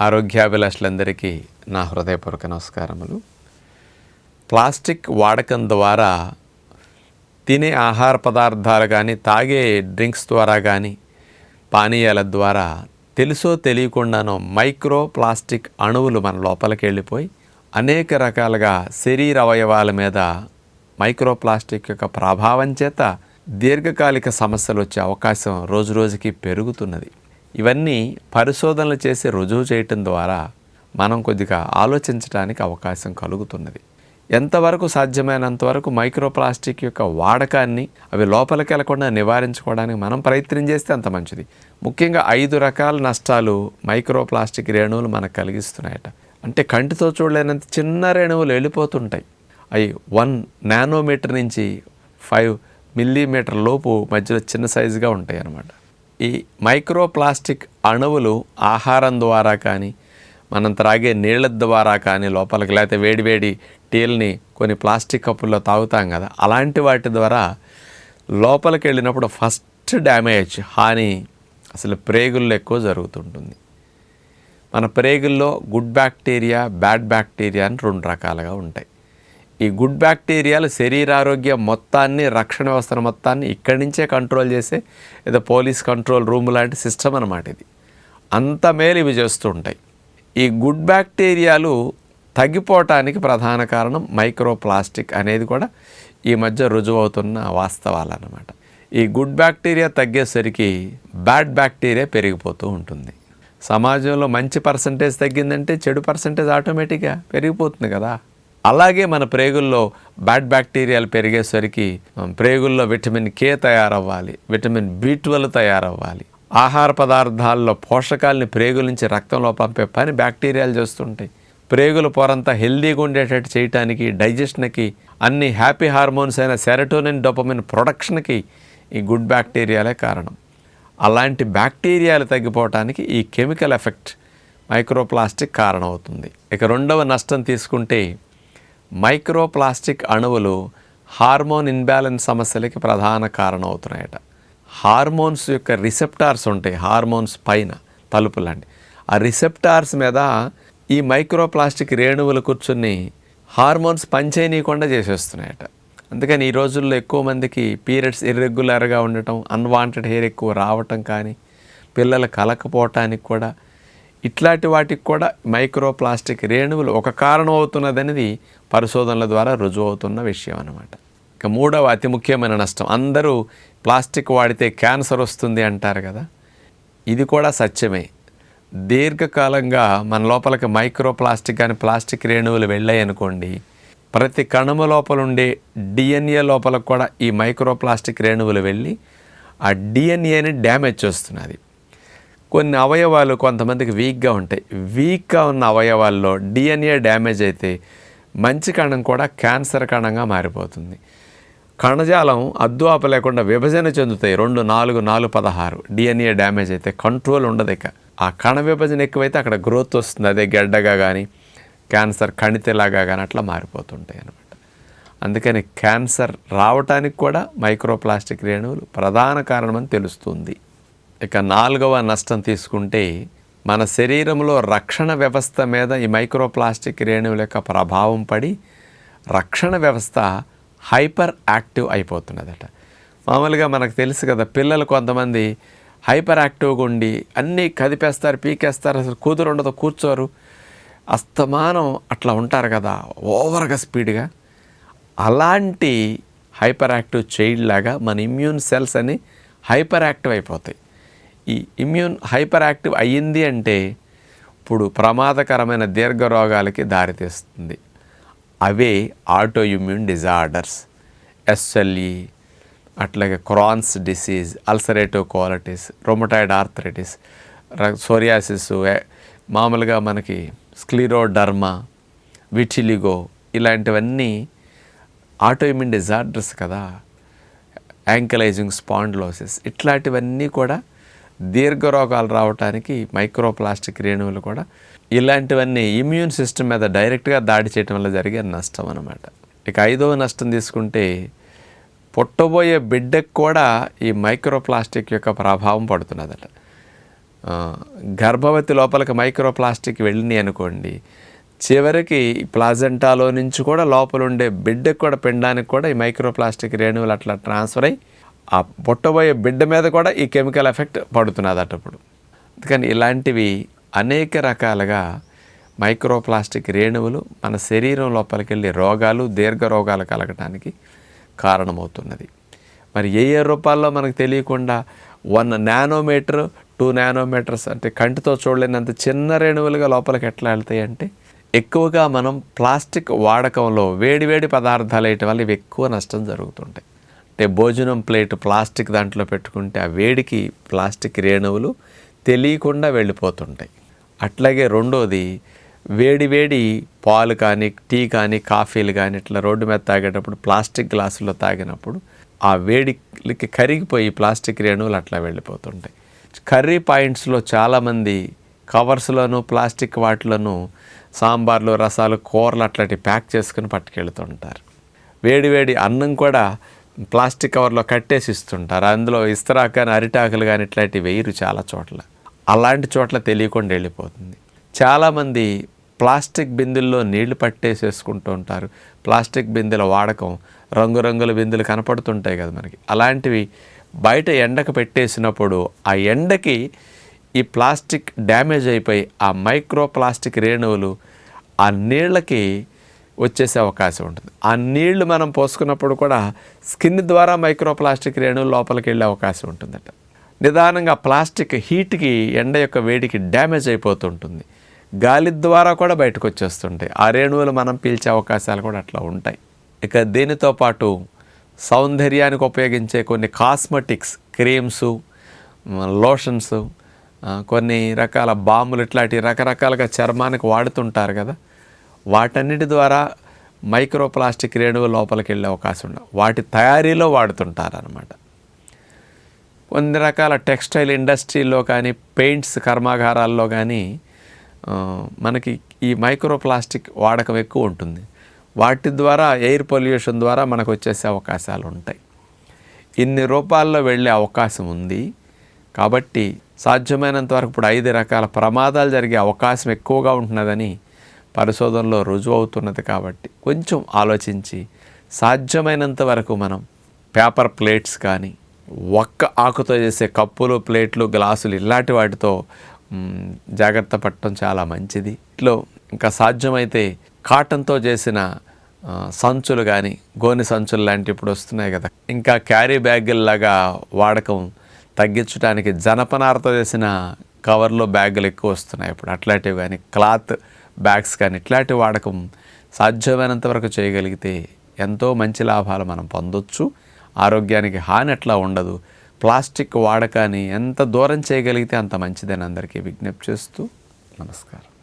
ఆరోగ్యాభిలాషులందరికీ నా హృదయపూర్వక నమస్కారములు. ప్లాస్టిక్ వాడకం ద్వారా తినే ఆహార పదార్థాలు కానీ తాగే డ్రింక్స్ ద్వారా కానీ పానీయాల ద్వారా తెలుసో తెలియకుండానో మైక్రో ప్లాస్టిక్ అణువులు మన లోపలికి వెళ్ళిపోయి అనేక రకాలుగా శరీర అవయవాల మీద మైక్రో ప్లాస్టిక్ యొక్క ప్రభావం చేత దీర్ఘకాలిక సమస్యలు వచ్చే అవకాశం రోజు రోజుకి పెరుగుతున్నది. ఇవన్నీ పరిశోధనలు చేసి రుజువు చేయటం ద్వారా మనం కొద్దిగా ఆలోచించడానికి అవకాశం కలుగుతున్నది. ఎంతవరకు సాధ్యమైనంత వరకు మైక్రో ప్లాస్టిక్ యొక్క వాడకాన్ని అవి లోపలికి వెళ్ళకుండా నివారించుకోవడానికి మనం ప్రయత్నం చేస్తే అంత మంచిది. ముఖ్యంగా ఐదు రకాల నష్టాలు మైక్రో ప్లాస్టిక్ రేణువులు మనకు కలిగిస్తున్నాయట. అంటే కంటితో చూడలేనంత చిన్న రేణువులు వెళ్ళిపోతుంటాయి. అవి వన్ నానోమీటర్ నుంచి ఫైవ్ మిల్లీమీటర్ లోపు మధ్యలో చిన్న సైజుగా ఉంటాయి అన్నమాట ఈ మైక్రో ప్లాస్టిక్ అణువులు ఆహారం ద్వారా కానీ మనం త్రాగే నీళ్ళ ద్వారా కానీ లోపలికి లేకపోతే వేడివేడి టీల్ని కొన్ని ప్లాస్టిక్ కప్పుల్లో తాగుతాం కదా అలాంటి వాటి ద్వారా లోపలికి వెళ్ళినప్పుడు ఫస్ట్ డ్యామేజ్ హాని అసలు ప్రేగుల్లో ఎక్కువ జరుగుతుంటుంది. మన ప్రేగుల్లో గుడ్ బ్యాక్టీరియా బ్యాడ్ బ్యాక్టీరియా అని రెండు రకాలుగా ఉంటాయి. ఈ గుడ్ బ్యాక్టీరియాలు శరీరారోగ్యం మొత్తాన్ని రక్షణ వ్యవస్థను మొత్తాన్ని ఇక్కడి నుంచే కంట్రోల్ చేసే ఏదో పోలీస్ కంట్రోల్ రూమ్ లాంటి సిస్టమ్ అన్నమాట ఇది. అంత మేలు ఇవి చేస్తూ ఉంటాయి. ఈ గుడ్ బ్యాక్టీరియాలు తగ్గిపోవటానికి ప్రధాన కారణం మైక్రో ప్లాస్టిక్ అనేది కూడా ఈ మధ్య రుజువవుతున్న వాస్తవాలన్నమాట ఈ గుడ్ బ్యాక్టీరియా తగ్గేసరికి బ్యాడ్ బ్యాక్టీరియా పెరిగిపోతూ ఉంటుంది. సమాజంలో మంచి పర్సంటేజ్ తగ్గిందంటే చెడు పర్సంటేజ్ ఆటోమేటిక్గా పెరిగిపోతుంది కదా. అలాగే మన ప్రేగుల్లో బ్యాడ్ బ్యాక్టీరియాలు పెరిగేసరికి ప్రేగుల్లో విటమిన్ కే తయారవ్వాలి విటమిన్ బి ట్వెల్వ్ తయారవ్వాలి. ఆహార పదార్థాల్లో పోషకాలని ప్రేగుల నుంచి రక్తంలో పంపే పని బ్యాక్టీరియాలు చేస్తుంటాయి. ప్రేగుల పొరంతా హెల్దీగా ఉండేటట్టు చేయటానికి డైజెషన్కి అన్ని హ్యాపీ హార్మోన్స్ అయిన సెరటోనిన్ డొపమిన్ ప్రొడక్షన్కి ఈ గుడ్ బ్యాక్టీరియాలే కారణం. అలాంటి బ్యాక్టీరియాలు తగ్గిపోవటానికి ఈ కెమికల్ ఎఫెక్ట్ మైక్రోప్లాస్టిక్ కారణమవుతుంది. ఇక రెండవ నష్టం తీసుకుంటే మైక్రోప్లాస్టిక్ అణువులు హార్మోన్ ఇన్బ్యాలెన్స్ సమస్యలకి ప్రధాన కారణం అవుతున్నాయట హార్మోన్స్ యొక్క రిసెప్టార్స్ ఉంటాయి హార్మోన్స్ పైన తలుపు లాంటి ఆ రిసెప్టార్స్ మీద ఈ మైక్రోప్లాస్టిక్ రేణువులు కూర్చుని హార్మోన్స్ పనిచేయనీయకుండా చేసేస్తున్నాయట. అందుకని ఈ రోజుల్లో ఎక్కువ మందికి పీరియడ్స్ ఇర్రెగ్యులర్గా ఉండటం అన్వాంటెడ్ హెయిర్ ఎక్కువ రావటం కానీ పిల్లలు కలకపోవటానికి కూడా ఇట్లాంటి వాటికి కూడా మైక్రో ప్లాస్టిక్ రేణువులు ఒక కారణం అవుతున్నదనేది పరిశోధనల ద్వారా రుజువు అవుతున్న విషయం అనమాట ఇక మూడవ అతి ముఖ్యమైన నష్టం. అందరూ ప్లాస్టిక్ వాడితే క్యాన్సర్ వస్తుంది అంటారు కదా. ఇది కూడా సత్యమే. దీర్ఘకాలంగా మన లోపలికి మైక్రో ప్లాస్టిక్ కానీ ప్లాస్టిక్ రేణువులు వెళ్ళాయి అనుకోండి ప్రతి కణము లోపల ఉండే డిఎన్ఏ లోపల కూడా ఈ మైక్రో ప్లాస్టిక్ రేణువులు వెళ్ళి ఆ డిఎన్ఏని డ్యామేజ్ చేస్తున్నది. కొన్ని అవయవాలు కొంతమందికి వీక్గా ఉంటాయి. వీక్గా ఉన్న అవయవాల్లో డిఎన్ఏ డ్యామేజ్ అయితే మంచి కణం కూడా క్యాన్సర్ కణంగా మారిపోతుంది. కణజాలం అద్దు ఆప లేకుండా విభజన చెందుతాయి. రెండు నాలుగు నాలుగు పదహారు. డిఎన్ఏ డ్యామేజ్ అయితే కంట్రోల్ ఉండదు ఇక. ఆ కణ విభజన ఎక్కువైతే అక్కడ గ్రోత్ వస్తుంది. అదే గడ్డగా కానీ క్యాన్సర్ కణితిలాగా కానీ అట్లా మారిపోతుంటాయి అనమాట అందుకని క్యాన్సర్ రావటానికి కూడా మైక్రోప్లాస్టిక్ రేణువులు ప్రధాన కారణమని తెలుస్తుంది. ఇక నాలుగవ నష్టం తీసుకుంటే మన శరీరంలో రక్షణ వ్యవస్థ మీద ఈ మైక్రోప్లాస్టిక్ రేణువుల యొక్క ప్రభావం పడి రక్షణ వ్యవస్థ హైపర్ యాక్టివ్ అయిపోతున్నదట. మామూలుగా మనకు తెలుసు కదా పిల్లలు కొంతమంది హైపర్ యాక్టివ్గా ఉండి అన్నీ కదిపేస్తారు పీకేస్తారు అసలు కూతురు ఉండదు కూర్చోరు. అస్తమానం అట్లా ఉంటారు కదా ఓవర్గా స్పీడ్గా. అలాంటి హైపర్ యాక్టివ్ చైల్డ్ లాగా మన ఇమ్యూన్ సెల్స్ అని హైపర్ యాక్టివ్ అయిపోతాయి. ఈ ఇమ్యూన్ హైపర్ యాక్టివ్ అయ్యింది అంటే ఇప్పుడు ప్రమాదకరమైన దీర్ఘ రోగాలకి దారితీస్తుంది. అవే ఆటో ఇమ్యూన్ డిజార్డర్స్ ఎస్ఎల్ఈ అట్లాగే Crohn's disease ulcerative colitis rheumatoid arthritis psoriasis మామూలుగా మనకి స్క్లీరోడర్మా విటిలిగో ఇలాంటివన్నీ ఆటోఇమ్యూన్ డిజార్డర్స్ కదా. యాంకలైజింగ్ స్పాండ్లోసిస్ ఇట్లాంటివన్నీ కూడా దీర్ఘ రోగాలు రావడానికి మైక్రోప్లాస్టిక్ రేణువులు కూడా ఇలాంటివన్నీ ఇమ్యూన్ సిస్టమ్ మీద డైరెక్ట్గా దాడి చేయడం వల్ల జరిగే నష్టం అన్నమాట. ఇక ఐదవ నష్టం తీసుకుంటే పుట్టబోయే బిడ్డకు కూడా ఈ మైక్రోప్లాస్టిక్ యొక్క ప్రభావం పడుతున్నదట. గర్భవతి లోపలికి మైక్రో ప్లాస్టిక్ వెళ్ళినాయి అనుకోండి చివరికి ప్లాజెంటాలో నుంచి కూడా లోపల ఉండే బిడ్డకు కూడా పిండానికి కూడా ఈ మైక్రో ప్లాస్టిక్ రేణువులు అట్లా ట్రాన్స్ఫర్ అయ్యి ఆ పుట్టబోయే బిడ్డ మీద కూడా ఈ కెమికల్ ఎఫెక్ట్ పడుతున్నది అటప్పుడు అందుకని ఇలాంటివి అనేక రకాలుగా మైక్రో ప్లాస్టిక్ రేణువులు మన శరీరం లోపలికి వెళ్ళి రోగాలు దీర్ఘ రోగాలు కలగటానికి కారణమవుతున్నది. మరి ఏ ఏ రూపాల్లో మనకు తెలియకుండా వన్ నానోమీటర్ టూ నానోమీటర్స్ అంటే కంటితో చూడలేనంత చిన్న రేణువులుగా లోపలికి ఎట్లా వెళ్తాయి అంటే ఎక్కువగా మనం ప్లాస్టిక్ వాడకంలో వేడివేడి పదార్థాలు వేయటం వల్ల ఇవి ఎక్కువ నష్టం జరుగుతుంటాయి. అంటే భోజనం ప్లేట్ ప్లాస్టిక్ దాంట్లో పెట్టుకుంటే ఆ వేడికి ప్లాస్టిక్ రేణువులు తెలియకుండా వెళ్ళిపోతుంటాయి. అట్లాగే రెండోది వేడి వేడి పాలు కానీ టీ కానీ కాఫీలు కానీ ఇట్లా రోడ్డు మీద తాగేటప్పుడు ప్లాస్టిక్ గ్లాసులో తాగినప్పుడు ఆ వేడికి కరిగిపోయి ప్లాస్టిక్ రేణువులు అట్లా వెళ్ళిపోతుంటాయి. కర్రీ పాయింట్స్లో చాలామంది కవర్స్లోనూ ప్లాస్టిక్ వాటిలోను సాంబార్లు రసాలు కూరలు అట్లాంటివి ప్యాక్ చేసుకుని పట్టుకెళ్తుంటారు. వేడి వేడి అన్నం కూడా ప్లాస్టిక్ కవర్లో కట్టేసి ఇస్తుంటారు అందులో ఇస్తరాకు కానీ అరిటాకులు కానీ ఇట్లాంటివి వేయరు చాలా చోట్ల. అలాంటి చోట్ల తెలియకుండా వెళ్ళిపోతుంది. చాలామంది ప్లాస్టిక్ బిందుల్లో నీళ్ళు పట్టేసేసుకుంటూ ఉంటారు. ప్లాస్టిక్ బిందెల వాడకం రంగురంగుల బిందెలు కనపడుతుంటాయి కదా మనకి. అలాంటివి బయట ఎండకు పెట్టేసినప్పుడు ఆ ఎండకి ఈ ప్లాస్టిక్ డ్యామేజ్ అయిపోయి ఆ మైక్రో ప్లాస్టిక్ రేణువులు ఆ నీళ్ళకి వచ్చేసే అవకాశం ఉంటుంది. ఆ నీళ్ళు మనం పోసుకున్నప్పుడు కూడా స్కిన్ ద్వారా మైక్రో ప్లాస్టిక్ రేణువులు లోపలికి వెళ్ళే అవకాశం ఉంటుందట. నిదానంగా ప్లాస్టిక్ హీట్కి ఎండ యొక్క వేడికి డ్యామేజ్ అయిపోతుంటుంది. గాలి ద్వారా కూడా బయటకు వచ్చేస్తుంటాయి. ఆ రేణువులు మనం పీల్చే అవకాశాలు కూడా అట్లా ఉంటాయి. ఇక దీనితో పాటు సౌందర్యానికి ఉపయోగించే కొన్ని కాస్మెటిక్స్ క్రీమ్సు లోషన్స్ కొన్ని రకాల బాంబులు ఇట్లాంటి రకరకాలుగా చర్మానికి వాడుతుంటారు కదా. వాటన్నిటి ద్వారా మైక్రో ప్లాస్టిక్ రేణువు లోపలికి వెళ్ళే అవకాశం ఉండదు వాటి తయారీలో వాడుతుంటారనమాట కొన్ని రకాల టెక్స్టైల్ ఇండస్ట్రీలో కానీ పెయింట్స్ కర్మాగారాల్లో కానీ మనకి ఈ మైక్రో ప్లాస్టిక్ వాడకం ఎక్కువ ఉంటుంది. వాటి ద్వారా ఎయిర్ పొల్యూషన్ ద్వారా మనకు వచ్చేసే అవకాశాలు ఉంటాయి. ఇన్ని రూపాల్లో వెళ్ళే అవకాశం ఉంది. కాబట్టి సాధ్యమైనంత వరకు ఇప్పుడు ఐదు రకాల ప్రమాదాలు జరిగే అవకాశం ఎక్కువగా ఉంటున్నదని పరిశోధనలో రుజువు అవుతున్నది కాబట్టి కొంచెం ఆలోచించి సాధ్యమైనంత వరకు మనం పేపర్ ప్లేట్స్ కానీ ఒక్క ఆకుతో చేసే కప్పులు ప్లేట్లు గ్లాసులు ఇలాంటి వాటితో జాగ్రత్త పడటం చాలా మంచిది. ఇట్లో ఇంకా సాధ్యమైతే కాటన్తో చేసిన సంచులు కానీ గోని సంచులు లాంటివి ఇప్పుడు వస్తున్నాయి కదా. ఇంకా క్యారీ బ్యాగుల్లాగా వాడకం తగ్గించడానికి జనపనారతో చేసిన కవర్లో బ్యాగులు ఎక్కువ వస్తున్నాయి. ఇప్పుడు అట్లాంటివి కానీ క్లాత్ బ్యాగ్స్ కానీ ఇట్లాంటి వాడకం సాధ్యమైనంత వరకు చేయగలిగితే ఎంతో మంచి లాభాలు మనం పొందొచ్చు. ఆరోగ్యానికి హాని అట్లా ఉండదు. ప్లాస్టిక్ వాడకాన్ని ఎంత దూరం చేయగలిగితే అంత మంచిదని అందరికీ విజ్ఞప్తి చేస్తూ నమస్కారం.